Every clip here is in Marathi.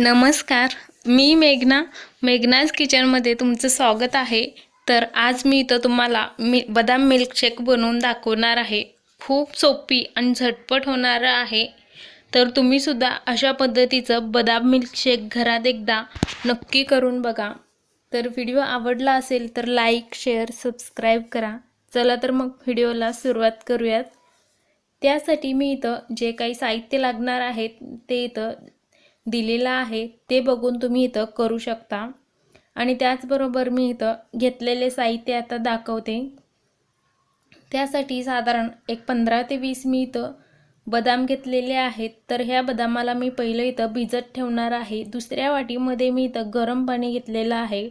नमस्कार मी मेघना. मेघनाज किचनमध्ये तुमचं स्वागत आहे. तर आज मी इथं तुम्हाला मी बदाम मिल्कशेक बनवून दाखवणार आहे. खूप सोपी आणि झटपट होणारं आहे. तर तुम्हीसुद्धा अशा पद्धतीचं बदाम मिल्कशेक घरात एकदा नक्की करून बघा. तर व्हिडिओ आवडला असेल तर लाईक शेअर सबस्क्राईब करा. चला तर मग व्हिडिओला सुरुवात करूयात. त्यासाठी मी इथं जे काही साहित्य लागणार आहेत ते इथं दिलेलं आहे ते बघून तुम्ही इथं करू शकता. आणि त्याचबरोबर मी इथं घेतलेले साहित्य आता दाखवते. त्यासाठी साधारण एक पंधरा ते वीस मी इथं बदाम घेतलेले आहेत. तर ह्या बदामाला मी पहिलं इथं भिजत ठेवणार आहे. दुसऱ्या वाटीमध्ये मी इथं गरम पाणी घेतलेलं आहे.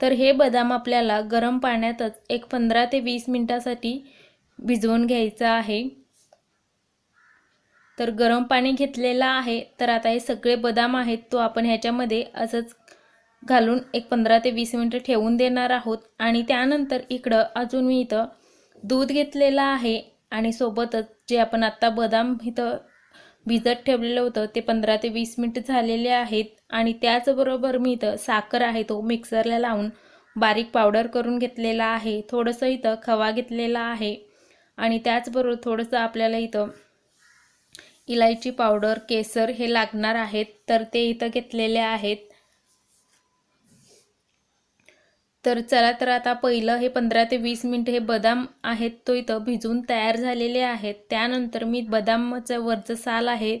तर हे बदाम आपल्याला गरम पाण्यातच एक पंधरा ते वीस मिनटासाठी भिजवून घ्यायचं आहे. तर गरम पाणी घेतलेलं आहे. तर आता हे सगळे बदाम आहेत तो आपण ह्याच्यामध्ये असंच घालून एक पंधरा ते वीस मिनटं ठेवून देणार आहोत. आणि त्यानंतर इकडं अजून मी इथं दूध घेतलेलं आहे आणि सोबतच जे आपण आत्ता बदाम इथं भिजत ठेवलेलं होतं ते पंधरा ते वीस मिनटं झालेले आहेत. आणि त्याचबरोबर मी इथं साखर आहे तो मिक्सरला लावून बारीक पावडर करून घेतलेला आहे. थोडंसं इथं खवा घेतलेला आहे. आणि त्याचबरोबर थोडंसं आपल्याला इथं इलायची पावडर केसर हे लागणार आहेत तर ते इथं घेतलेले आहेत. तर चला तर आता पहिलं हे पंधरा ते वीस मिनिट हे बदाम आहेत तो इथं भिजून तयार झालेले आहेत. त्यानंतर मी बदामचं वरचं साल आहे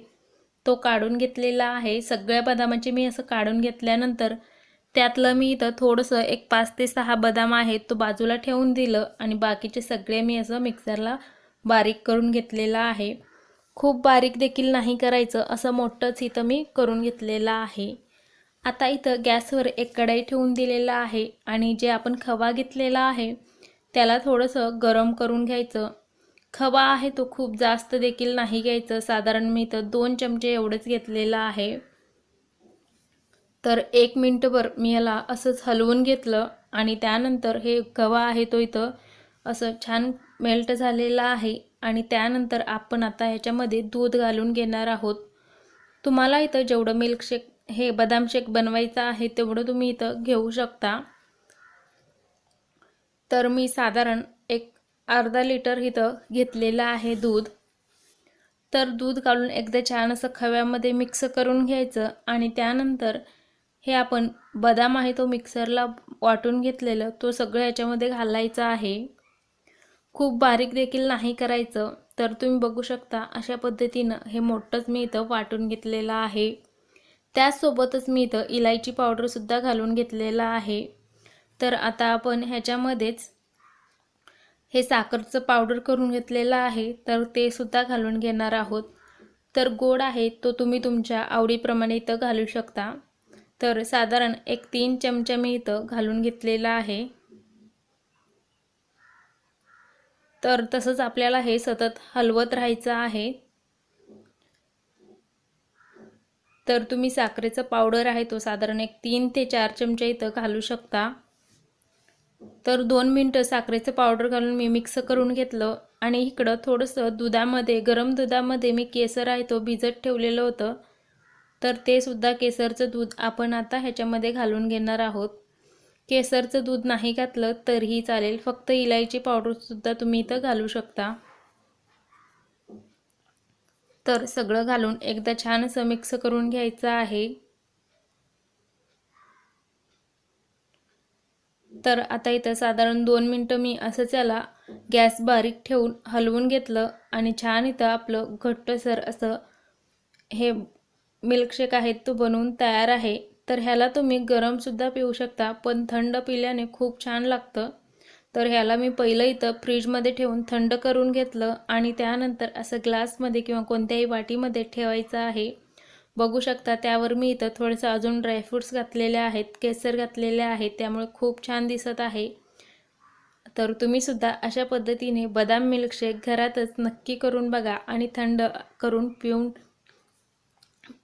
तो काढून घेतलेला आहे. सगळ्या बदामाचे मी असं काढून घेतल्यानंतर त्यातलं मी इथं थोडंसं एक पाच ते सहा बदाम आहेत तो बाजूला ठेवून दिलं आणि बाकीचे सगळे मी असं मिक्सरला बारीक करून घेतलेलं आहे. खूप बारीक देखील नाही करायचं असं मोठंच इथं मी करून घेतलेलं आहे. आता इथं गॅसवर एक कढाई ठेवून दिलेला आहे आणि जे आपण खवा घेतलेला आहे त्याला थोडंसं गरम करून घ्यायचं. खवा आहे तो खूप जास्त देखील नाही घ्यायचं. साधारण मी इथं दोन चमचे एवढंच घेतलेलं आहे. तर एक मिनटभर मी याला असंच हलवून घेतलं आणि त्यानंतर हे खवा आहे तो इथं असं छान मेल्ट झालेला आहे. आणि त्यानंतर आपण आता ह्याच्यामध्ये दूध घालून घेणार आहोत. तुम्हाला इथं जेवढं मिल्कशेक हे बदाम शेक बनवायचं आहे तेवढं तुम्ही इथं घेऊ शकता. तर मी साधारण एक अर्धा लिटर इथं घेतलेलं आहे दूध. तर दूध घालून एकदा छान असं खव्यामध्ये मिक्स करून घ्यायचं आणि त्यानंतर हे आपण बदाम आहे तो मिक्सरला वाटून घेतलेलं तो सगळं याच्यामध्ये घालायचा आहे. खूप बारीक देखील नाही करायचं. तर तुम्ही बघू शकता अशा पद्धतीनं हे मोठंच मी इथं वाटून घेतलेलं आहे. त्याचसोबतच मी इथं इलायची पावडरसुद्धा घालून घेतलेला आहे. तर आता आपण ह्याच्यामध्येच हे साखरचं पावडर करून घेतलेलं आहे. तर ते सुद्धा घालून घेणार आहोत. तर गोड आहे तो तुम्ही तुमच्या आवडीप्रमाणे इथं घालू शकता. तर साधारण एक तीन चमचा मी इथं घालून घेतलेला आहे. तर तसंच आपल्याला हे सतत हलवत राहायचं आहे. तर तुम्ही साखरेचा पावडर आहे तो साधारण एक तीन ते चार चमचे इथं घालू शकता. तर दोन मिनटं साखरेचं पावडर घालून मी मिक्स करून घेतलं आणि इकडं थोडंसं दुधामध्ये गरम दुधामध्ये मी केसर आहे तो भिजत ठेवलेलं होतं. तर ते सुद्धा केसरचं दूध आपण आता ह्याच्यामध्ये घालून घेणार आहोत. केसरचं दूध नाही घातलं तरीही चालेल. फक्त इलायची पावडरसुद्धा तुम्ही इथं घालू शकता. तर सगळं घालून एकदा छान असं मिक्स करून घ्यायचं आहे. तर आता इथं साधारण दोन मिनटं मी असं त्याला गॅस बारीक ठेवून हलवून घेतलं आणि छान इथं आपलं घट्टसर असं हे मिल्कशेक आहे तो बनवून तयार आहे. तर ह्याला तुम्ही गरमसुद्धा पिऊ शकता पण थंड पिल्याने खूप छान लागतं. तर ह्याला मी पहिलं इथं फ्रीजमध्ये ठेवून थंड करून घेतलं आणि त्यानंतर असं ग्लासमध्ये किंवा कोणत्याही वाटीमध्ये ठेवायचं आहे. बघू शकता त्यावर मी इथं थोडंसं अजून ड्रायफ्रूट्स घातलेले आहेत केसर घातलेले आहेत त्यामुळे खूप छान दिसत आहे. तर तुम्हीसुद्धा अशा पद्धतीने बदाम मिल्कशेक घरातच नक्की करून बघा आणि थंड करून पिऊन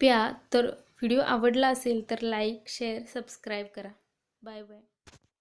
प्या. तर व्हिडिओ आवडला असेल तर लाईक शेअर सबस्क्राईब करा. Bye bye.